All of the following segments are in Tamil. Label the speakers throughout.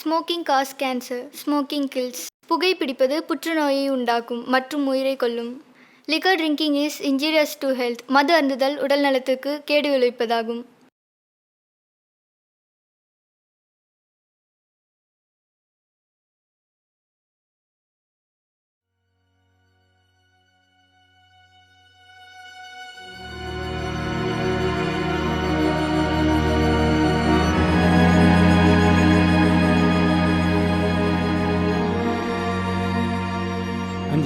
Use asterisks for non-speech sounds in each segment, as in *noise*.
Speaker 1: Smoking causes cancer smoking kills புகைப்பிடிப்பது புற்றுநோயை உண்டாக்கும் மற்றும் உயிரை கொல்லும். Liquor drinking is injurious to health மது அருந்துதல் உடல் நலத்துக்கு கேடு விளைவிப்பதாகும்.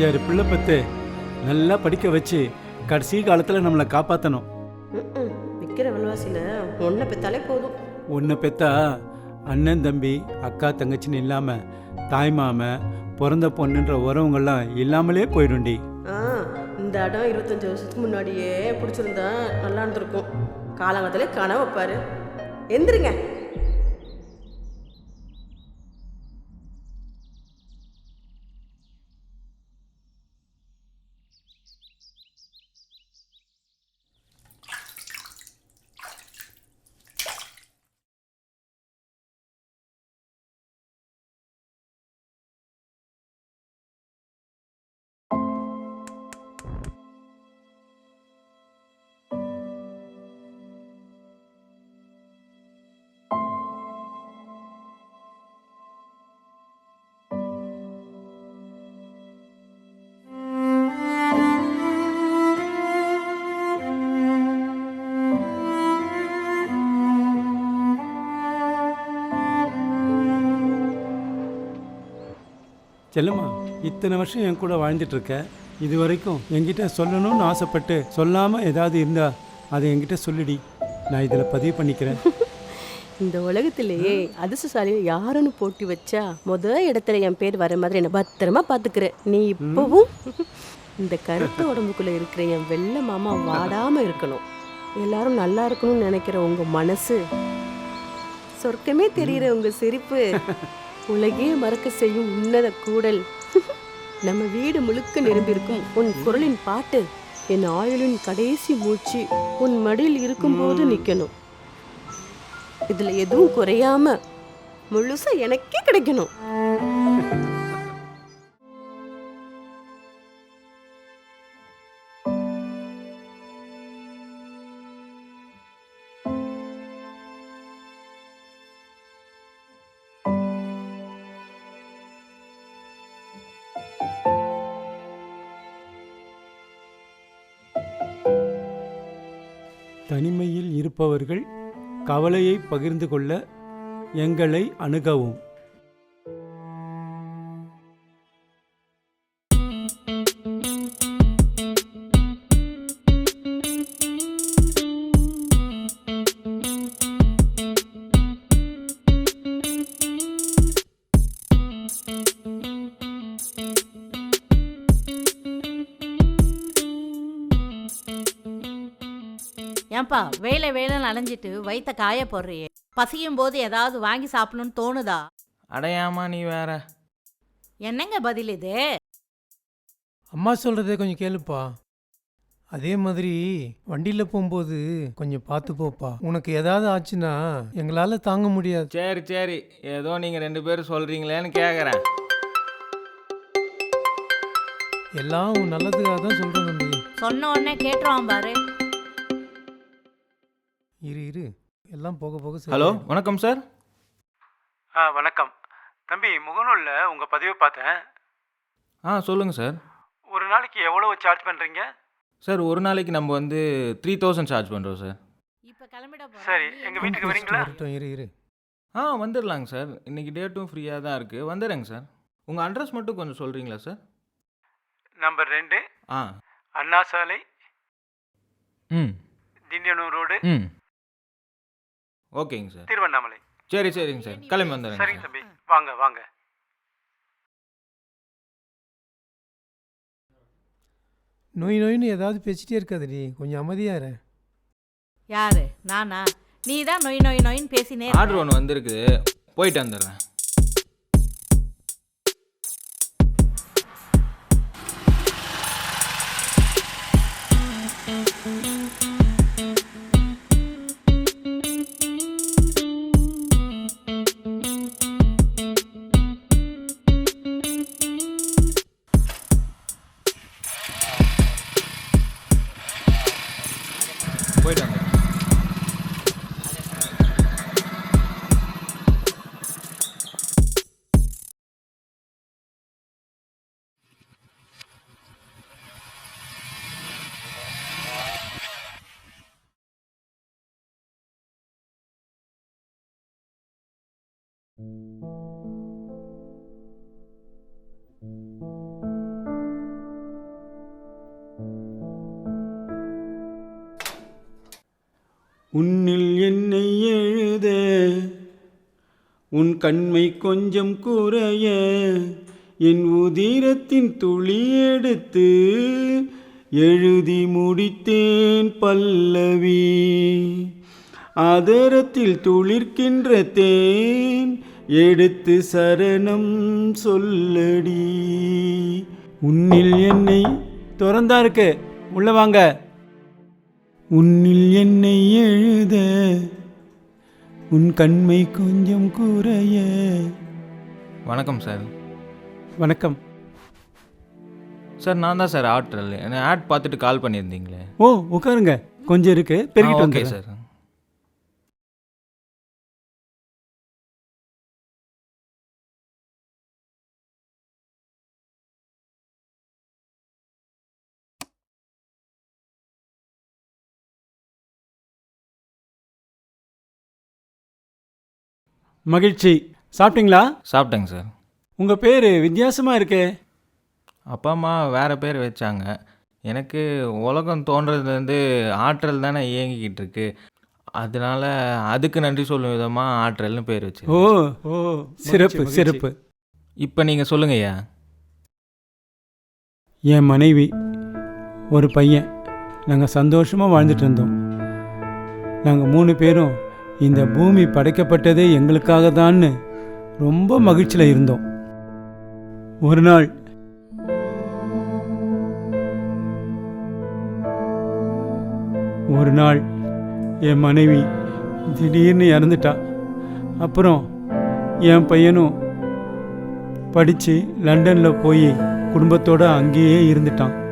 Speaker 2: அஞ்சாறு பிள்ளை பத்து நல்லா படிக்க வச்சு கடைசி காலத்தில் நம்மளை காப்பாற்றணும்.
Speaker 3: விற்கிற விலைவாசியில் ஒன்றை பெற்றாலே போதும்.
Speaker 2: ஒன்று பெத்தா அண்ணன் தம்பி அக்கா தங்கச்சின்னு இல்லாமல் தாய் மாம பிறந்த பொண்ணுன்ற உறவுங்கள்லாம் இல்லாமலே போயிடும்டி.
Speaker 3: ஆ இந்த இடம் இருபத்தஞ்சி வருஷத்துக்கு முன்னாடியே பிடிச்சிருந்தா நல்லா இருந்திருக்கும். காலங்கத்திலே கனவு வைப்பாரு எந்திரிங்க.
Speaker 2: செல்லுமா இத்தனை வருஷம் என் கூட வாழ்ந்துட்டு இருக்க இது வரைக்கும் என்கிட்ட சொல்லணும்னு ஆசைப்பட்டு சொல்லாமல் ஏதாவது இருந்தா அதை என்கிட்ட சொல்லிடி. நான் இதில் பதிவு பண்ணிக்கிறேன். *laughs*
Speaker 3: இந்த உலகத்திலேயே அதிர்ஷ்டசாலியை யாருன்னு போட்டி வச்சா முத இடத்துல என் பேர் வர மாதிரி என்னை பத்திரமா பார்த்துக்கிற நீ இப்பவும் *laughs* இந்த கருத்து உடம்புக்குள்ள இருக்கிற என் வெள்ளை மாமா வாடாம இருக்கணும். எல்லாரும் நல்லா இருக்கணும்னு நினைக்கிற உங்க மனசு சொர்க்கமே தெரிகிற உங்க சிரிப்பு. *laughs* உலகே மறக்க செய்யும் உன்னத கூடல். நம்ம வீடு முழுக்க நிரம்பியிருக்கும் உன் குரலின் பாட்டு என் ஆயுளின் கடைசி மூச்சு உன் மடியில் இருக்கும்போது நிற்கணும் இதில் எதுவும் குறையாம முழுசா எனக்கே கிடைக்கணும்.
Speaker 2: தனிமையில் இருப்பவர்கள் கவலையை பகிர்ந்து கொள்ள எங்களை அணுகவும்.
Speaker 4: ஏன்பா வேலை வேலைன்னு அலைஞ்சிட்டு வயித்த காய போடுறியே? பசியும் போது ஏதாவது வாங்கி சாப்பிடணும்னு தோணுதா?
Speaker 5: அடையாமா நீ வேற.
Speaker 4: என்னங்க பதில் இது?
Speaker 6: அம்மா சொல்கிறதே கொஞ்சம் கேளுப்பா. அதே மாதிரி வண்டியில் போகும்போது கொஞ்சம் பார்த்து போப்பா உனக்கு ஏதாவது ஆச்சுன்னா எங்களால் தாங்க முடியாது.
Speaker 5: சரி சரி. ஏதோ நீங்கள் ரெண்டு பேரும் சொல்கிறீங்களேன்னு கேட்குறேன்
Speaker 6: எல்லாம் உன் நல்லதுக்காக தான் சொல்கிறேன் தம்பி.
Speaker 4: சொன்ன உடனே கேட்டுருவான் பாரு.
Speaker 6: இரு இரு. எல்லாம் போக போக
Speaker 5: ஹலோ. வணக்கம் சார்.
Speaker 2: ஆ வணக்கம். தம்பி முகநூலில் உங்கள் பதிவை பார்த்தேன்.
Speaker 5: ஆ சொல்லுங்கள் சார்.
Speaker 2: ஒரு நாளைக்கு எவ்வளோ சார்ஜ் பண்ணுறீங்க
Speaker 5: சார் ஒரு நாளைக்கு நம்ம வந்து த்ரீ தௌசண்ட் சார்ஜ் பண்ணுறோம் சார்.
Speaker 4: இப்ப கிளம்பிட போறோம்.
Speaker 1: சரி,
Speaker 4: நீ
Speaker 1: எங்க
Speaker 4: என்ன
Speaker 1: வீட்டுக்கு வரீங்களா?
Speaker 6: வரட்டும் இரு இரு.
Speaker 5: ஆ வந்துடலாங்க சார். இன்றைக்கி டேட்டும் ஃப்ரீயாக தான் இருக்குது வந்துடுறேங்க சார். உங்கள் அட்ரஸ் மட்டும் கொஞ்சம் சொல்கிறீங்களா சார்?
Speaker 2: நம்பர் ரெண்டு.
Speaker 5: ஆ.
Speaker 2: அண்ணா சாலை
Speaker 5: ம்.
Speaker 2: திண்டியனூர் ரோடு.
Speaker 5: ம். ஓகேங்க சார்.
Speaker 2: திருவண்ணாமலை.
Speaker 5: சரி சரிங்க சார். கிளம்பி வந்துடுறேங்க
Speaker 2: சரிங்க
Speaker 5: சார்.
Speaker 2: தம்பி. வாங்க வாங்க.
Speaker 6: நோய் நோயின்னு ஏதாவது பேசிட்டே இருக்காதுடி. கொஞ்சம் அமைதியாக இரு.
Speaker 4: யாரு? நானா? நீ தான் நொய் நொய் நொயின்னு பேசினே
Speaker 5: ஆர்டர் ஒன்று வந்திருக்குது போயிட்டு வந்துடுறேன்.
Speaker 2: உன்னில் என்னை எழுத உன் கண்மை கொஞ்சம் குறைய என் உதிரத்தின் துளி எடுத்து எழுதி முடித்தேன் பல்லவி. ஆதரத்தில் துளிர்க்கின்ற தேன் எடுத்து சரணம் சொல்லடி. உன்னில் என்னை திறந்தா இருக்கு உள்ள வாங்க. உன்னில் என்னை எழுத உன் கண்மை கொஞ்சம் குறைய.
Speaker 5: வணக்கம் சார்.
Speaker 2: வணக்கம்.
Speaker 5: சார் நான் தான் சார் என்ன ஆட் பார்த்துட்டு கால் பண்ணியிருந்தீங்களே.
Speaker 2: ஓ உட்காருங்க. கொஞ்சம் இருக்கு. பெருகிட்டு
Speaker 5: ஓகே. சார்.
Speaker 2: மகிழ்ச்சி. சாப்பிட்டீங்களா?
Speaker 5: சாப்பிட்டேங்க சார்.
Speaker 2: உங்கள் பேர் வித்தியாசமாக இருக்கே.
Speaker 5: அப்பா அம்மா வேறு பேர் வச்சாங்க. எனக்கு உலகம் தோன்றதுலேருந்து ஆற்றல் தானே இயங்கிக்கிட்டு இருக்கு. அதனால அதுக்கு நன்றி சொல்லும் விதமாக ஆற்றல்னு பேர் வச்சு
Speaker 2: ஓ ஓ சிறப்பு. சிறப்பு.
Speaker 5: இப்போ நீங்கள் சொல்லுங்கய்யா
Speaker 2: என் மனைவி ஒரு பையன். நாங்கள் சந்தோஷமாக வாழ்ந்துட்டு இருந்தோம். நாங்கள் மூணு பேரும் இந்த பூமி படைக்கப்பட்டதே எங்களுக்காக தான்னு ரொம்ப மகிழ்ச்சியில் இருந்தோம். ஒரு நாள் ஒரு நாள் என் மனைவி திடீர்னு இறந்துட்டா. அப்புறம் என் பையனும் படித்து லண்டனில் போய் குடும்பத்தோடு அங்கேயே இருந்துட்டான்.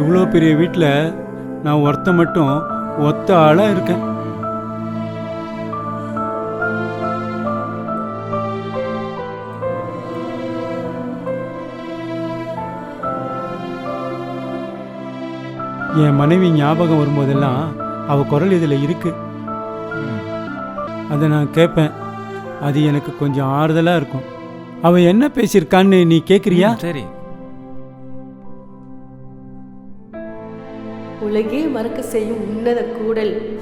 Speaker 2: இவ்வளோ பெரிய வீட்டில் நான் ஒருத்த மட்டும் ஒத்த ஆளாக இருக்கேன். என் மனைவி ஞாபகம் வரும்போதெல்லாம் அவள் குரல் இதில்
Speaker 5: இருக்குது
Speaker 2: அதை நான் கேட்பேன் அது எனக்கு கொஞ்சம் ஆறுதலாக இருக்கும். அவள் என்ன பேசியிருக்கான்னு நீ கேட்குறியா
Speaker 5: சரி.
Speaker 3: உலகே மறக்க செய்யும் உன்னத கூடல்.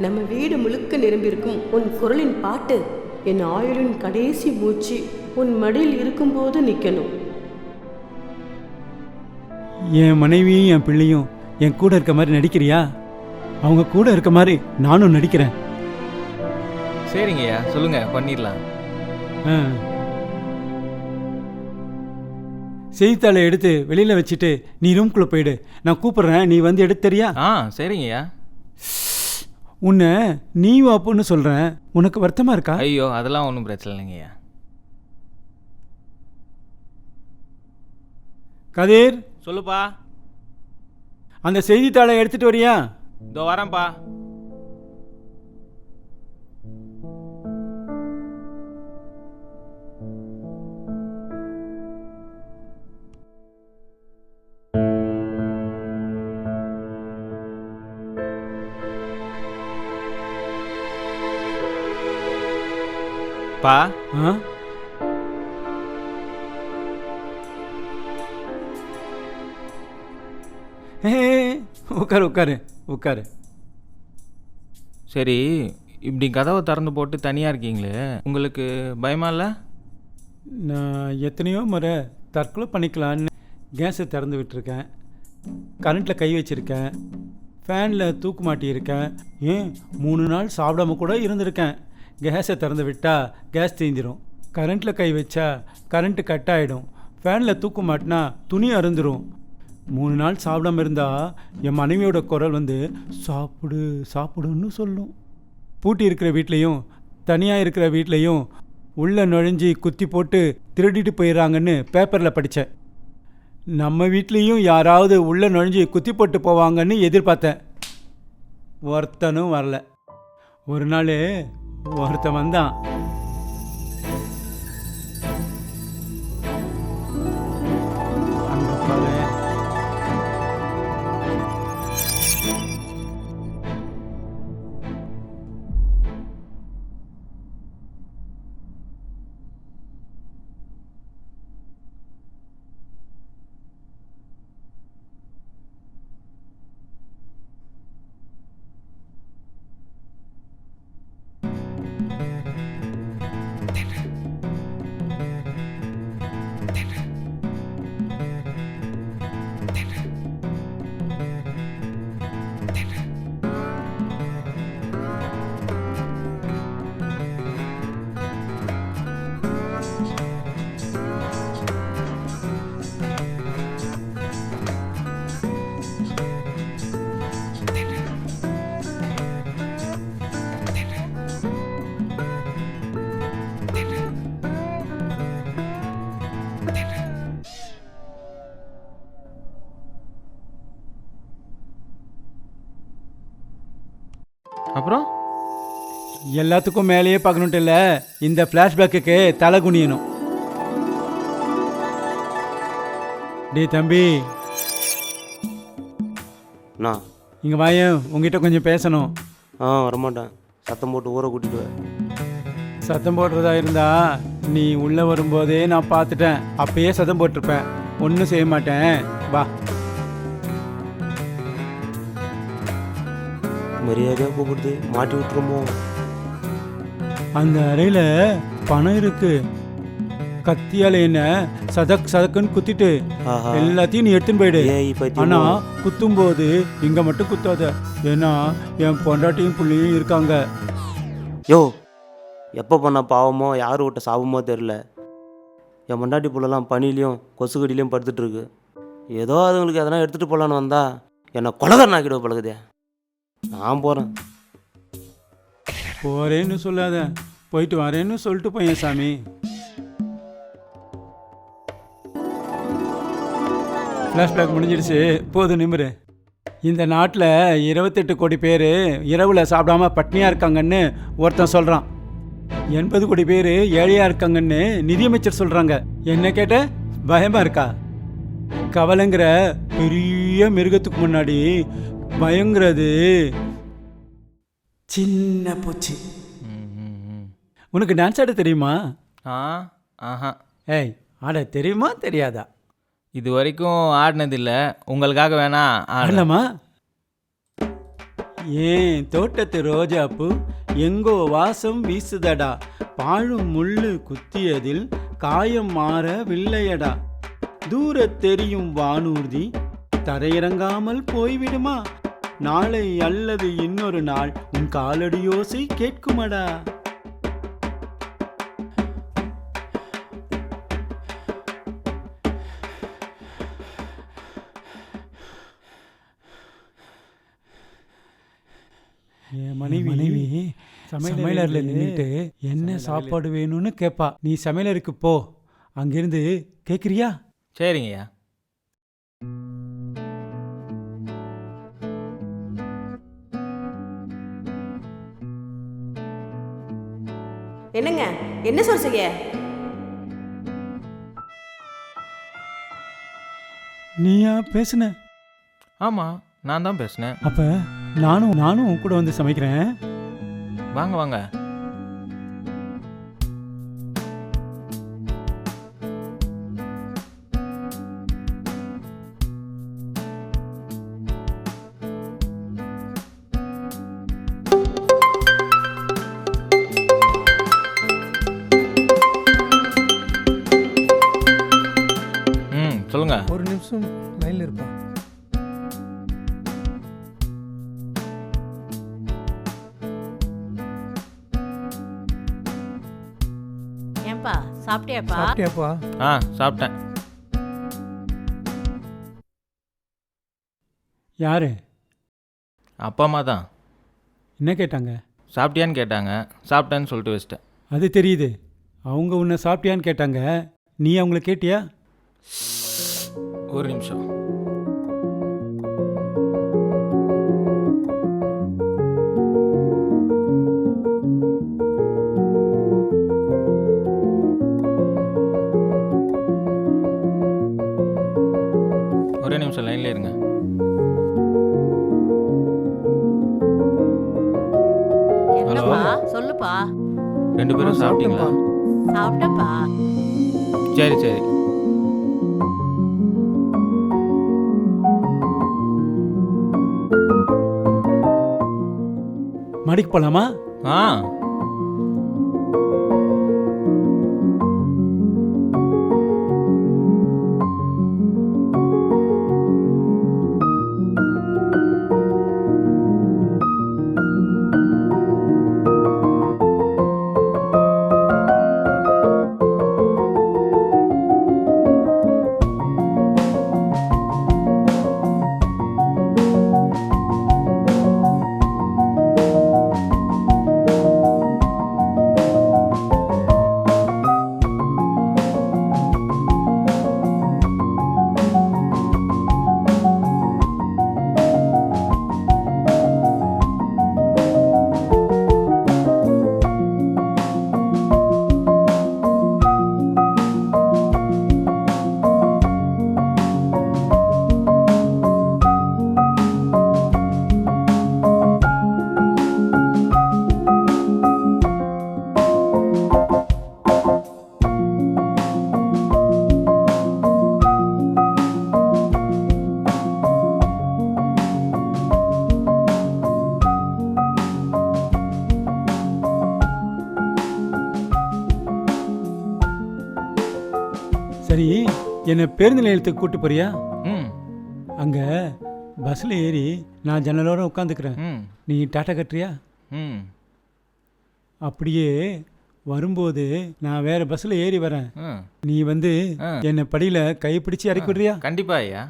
Speaker 3: நம்ம வீடு முழுக்க நிரம்பியிருக்கும் உன் குரலின் பாட்டு என் ஆயுளின் கடைசி மூச்சு உன் மடியில் இருக்கும்போது நிற்கணும்
Speaker 2: என் மனைவியும் என் பிள்ளையும் என் கூட இருக்க மாதிரி நடிக்கிறியா? அவங்க கூட இருக்க மாதிரி நானும் நடிக்கிறேன்.
Speaker 5: சரிங்கய்யா சொல்லுங்கள் பண்ணிடலாம்.
Speaker 2: ஆ. செய்தித்தாளை எடுத்து வெளியில் வச்சுட்டு நீ ரூம்குள்ளே போயிடு. நான் கூப்பிட்றேன். நீ வந்து எடுத்து தரியா?
Speaker 5: ஆ சரிங்கய்யா.
Speaker 2: உன்னை நீ வாப்புன்னு சொல்கிறேன் உனக்கு வருத்தமாக இருக்கா?
Speaker 5: ஐயோ அதெல்லாம் ஒன்றும் பிரச்சனை இல்லைங்கய்யா.
Speaker 2: கதிர்.
Speaker 5: சொல்லுப்பா.
Speaker 2: அந்த செய்தித்தாளை எடுத்துட்டு வரியா?
Speaker 5: இதோ வரேன்ப்பா. பா
Speaker 2: உட்காரு உட்காரு உட்காரு
Speaker 5: சரி இப்படி கதவை திறந்து போட்டு தனியாக இருக்கீங்களே உங்களுக்கு பயமா இல்லை?
Speaker 2: நான் எத்தனையோ முறை தற்கொலை பண்ணிக்கலான்னு கேஸை திறந்து விட்டுருக்கேன். கரண்ட்டில் கை வச்சுருக்கேன். ஃபேனில் தூக்கு மாட்டியிருக்கேன். ஏன் மூணு நாள் சாப்பிடாம கூட இருந்திருக்கேன். கேஸை திறந்து விட்டால் கேஸ் தீந்திரும். கரண்ட்டில் கை வச்சா கரண்ட்டு கட் ஆகிடும் ஃபேனில் தூக்கு மாட்டினா துணி அருந்துடும் மூணு நாள் சாப்பிடாம இருந்தால் என் மனைவியோட குரல் வந்து சாப்பிடு சாப்பிடுன்னு சொல்லும். பூட்டி இருக்கிற வீட்லேயும் தனியாக இருக்கிற வீட்லேயும் உள்ளே நுழைஞ்சி குத்தி போட்டு திருடிட்டு போயிடுறாங்கன்னு பேப்பரில் படித்தேன் நம்ம வீட்லேயும் யாராவது உள்ளே நுழைஞ்சி குத்தி போட்டு போவாங்கன்னு எதிர்பார்த்தேன். ஒருத்தனும் வரல. ஒரு நாள் ஒருத்தன் வந்தான். எல்லாத்துக்கும் மேலேயே பார்க்கணுன்ட்டு இல்லை இந்த ஃப்ளாஷ்பேக்குக்கு தலை குனியணும். டேய் தம்பி.
Speaker 7: அண்ணா.
Speaker 2: இங்கே வாயேன் உங்ககிட்ட கொஞ்சம் பேசணும்.
Speaker 7: ஆ வரமாட்டேன். சத்தம் போட்டு ஊரை கூட்டிட்டு.
Speaker 2: சத்தம் போடுறதா இருந்தா நீ உள்ளே வரும்போதே நான் பார்த்துட்டேன். அப்பயே சத்தம் போட்டிருப்பேன். ஒன்றும் செய்ய மாட்டேன். வா.
Speaker 7: மரியாதையாக கூப்பிடுது மாட்டி விட்டுருமோ
Speaker 2: அந்த அறையில் பணம் இருக்கு. கத்தியால என்ன? சதக் சதக்குன்னு குத்திட்டு
Speaker 7: ஆஹா.
Speaker 2: எல்லாத்தையும் நீ எடுத்துன்னு போயிடு.
Speaker 7: ஏய் பைத்தியம்
Speaker 2: ஆனா குத்தும்போது இங்க மட்டும் குத்தாத. ஏன்னா என் பொண்டாட்டியும் புள்ளியும் இருக்காங்க.
Speaker 7: யோ எப்போ பண்ண பாவமோ யார் விட்ட சாபமோ தெரில என் மண்டாட்டி புள்ளலாம் பனிலையும் கொசுக்கடிலையும் படுத்துட்டு இருக்கு. ஏதோ அதுங்களுக்கு எதனா எடுத்துகிட்டு போகலான்னு வந்தா என்னை கொலகரன் ஆக்கிடுவ பழகுதே. நான் போகிறேன்
Speaker 2: போறேன்னு சொல்லாத. போயிட்டு வரேன்னு சொல்லிட்டு போயேன் சாமி. ஃப்ளாஷ்பேக் முடிஞ்சிடுச்சு. போதும் நிமிரு. இந்த நாட்டில் இருபத்தெட்டு கோடி பேர் இரவில் சாப்பிடாம பட்னியாக இருக்காங்கன்னு ஒருத்தன் சொல்கிறான் எண்பது கோடி பேர் ஏழையாக இருக்காங்கன்னு நிதியமைச்சர் சொல்கிறாங்க என்ன கேட்ட? பயமாக இருக்கா? கவலைங்கிற பெரிய மிருகத்துக்கு முன்னாடி பயங்கிறது சின்ன பூச்சி. உனக்கு டான்ஸ் ஆட தெரியுமா?
Speaker 5: ஆ ஆஹா.
Speaker 2: ஏய் ஆட தெரியுமா தெரியாதா?
Speaker 5: இது வரைக்கும் ஆடினதில்ல. உங்களுக்காக வேணா ஆடலாம்?
Speaker 2: ஏன் தோட்டத்து ரோஜாப்பூ எங்கோ வாசம் வீசுதடா? பாழும் முள்ளு குத்தியதில் காயம் மாற வில்லையடா. தூரத் தெரியும் வானூர்தி தரையிறங்காமல் போய்விடுமா? நாளை அல்லது இன்னொரு நாள் உன் காலடியோசை கேட்குமடா. என் மனைவி மனைவி சமையலரில் நின்றுட்டு என்ன சாப்பாடு வேணும்னு கேட்பா நீ சமையலருக்கு போ. அங்கிருந்து கேட்குறியா
Speaker 5: சரிங்கய்யா.
Speaker 3: என்ன சொல்றீங்க
Speaker 2: நீயா பேசுன?
Speaker 5: ஆமாம் நான் தான் பேசினேன்.
Speaker 2: அப்ப நானும் நானும் உன் கூட வந்து சமைக்கிறேன்?
Speaker 5: வாங்க வாங்க.
Speaker 4: சாப்பிட்டியாப்பா?
Speaker 6: சாப்பிட்டியாப்பா.
Speaker 5: ஆ சாப்பிட்டேன்.
Speaker 2: யாரு?
Speaker 5: அப்பா அம்மா தான்.
Speaker 2: என்ன கேட்டாங்க?
Speaker 5: சாப்பிட்டியான்னு கேட்டாங்க. சாப்பிட்டேன்னு சொல்லிட்டு வச்சிட்டேன்.
Speaker 2: அது தெரியுது. அவங்க உன்னை சாப்பிட்டியான்னு கேட்டாங்க. நீ அவங்கள கேட்டியா?
Speaker 5: ஒரு நிமிஷம். ரெண்டு பேரும் சாப்பிட்டீங்களா?
Speaker 4: சாப்பிட்டப்பா
Speaker 5: சரி சரி.
Speaker 2: மடிக்கு போலாமா?
Speaker 5: ஆ.
Speaker 2: என்னை பேருந்து நிலையத்துக்கு கூட்டு போறியா?
Speaker 5: ம்.
Speaker 2: அங்கே பஸ்ஸில் ஏறி நான் ஜன்னலோர உட்காந்துக்கிறேன்.
Speaker 5: ம்.
Speaker 2: நீ டாட்டா கட்டுறியா?
Speaker 5: ம்.
Speaker 2: அப்படியே வரும்போது நான் வேற பஸ்ஸில் ஏறி வரேன். நீ வந்து. என்னை படியில் கை பிடிச்சி இறக்கி விடுறியா?
Speaker 5: கண்டிப்பா ஐயா.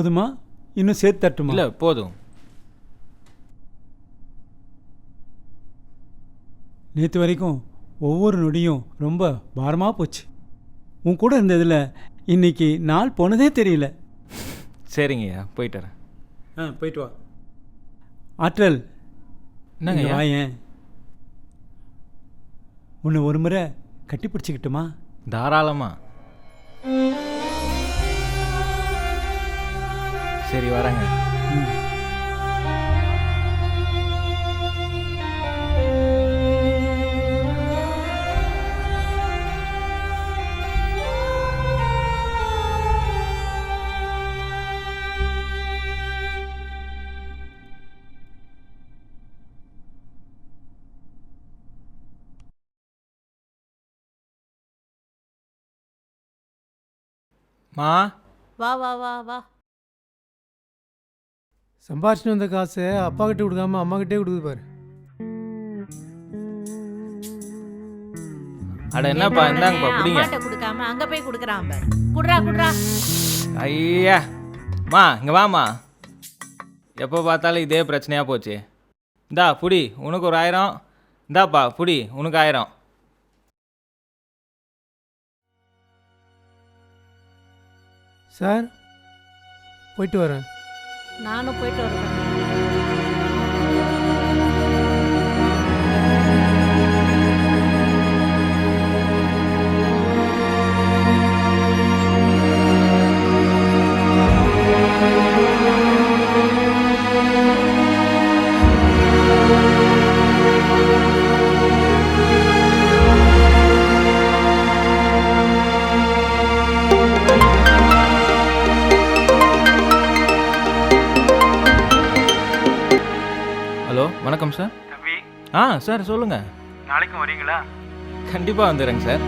Speaker 2: போதுமா? இன்னும் சேர்த்து தட்டுமா?
Speaker 5: இல்லை போதும்.
Speaker 2: நேற்று வரைக்கும் ஒவ்வொரு நொடியும் ரொம்ப பாரமாக போச்சு. உன் கூட இருந்ததில் இன்னைக்கு நாள் போனதே தெரியல.
Speaker 5: சரிங்கய்யா போயிட்டு வரேன்.
Speaker 2: ஆ போயிட்டு வா. ஆற்றல்
Speaker 5: என்னங்க
Speaker 2: இங்க
Speaker 5: ஐயா?
Speaker 2: வாயேன் உன்னை ஒரு முறை கட்டி பிடிச்சிக்கிட்டுமா
Speaker 5: தாராளமா. சரி வரேங்க மா?
Speaker 4: வா வா வா வா.
Speaker 6: சம்பாரிச்சுட்டு வந்த காசை அப்பா கிட்ட கொடுக்காம அம்மா கிட்டே கொடுக்குது பாரு.
Speaker 5: அட என்னப்பா இந்தாங்கப்பா பிடிங்க
Speaker 4: அம்மாட்ட கொடுக்காம அங்க போய் கொடுக்குறான் பாரு. குடுறா குடுறா.
Speaker 5: ஐயா மா இங்கே வாம்மா. எப்போ பார்த்தாலும் இதே பிரச்சனையாக போச்சு. இந்தா புடி உனக்கு ஒரு ஆயிரம். இந்தாப்பா புடி உனக்கு ஆயிரம்.
Speaker 6: சார் போயிட்டு வரேன்.
Speaker 4: நானும் போயிட்டு வருவேன்.
Speaker 5: thank you வணக்கம் சார்
Speaker 2: தம்பி.
Speaker 5: ஆ சார் சொல்லுங்கள்
Speaker 2: நாளைக்கும் வரீங்களா?
Speaker 5: கண்டிப்பாக வந்துடுறேங்க சார்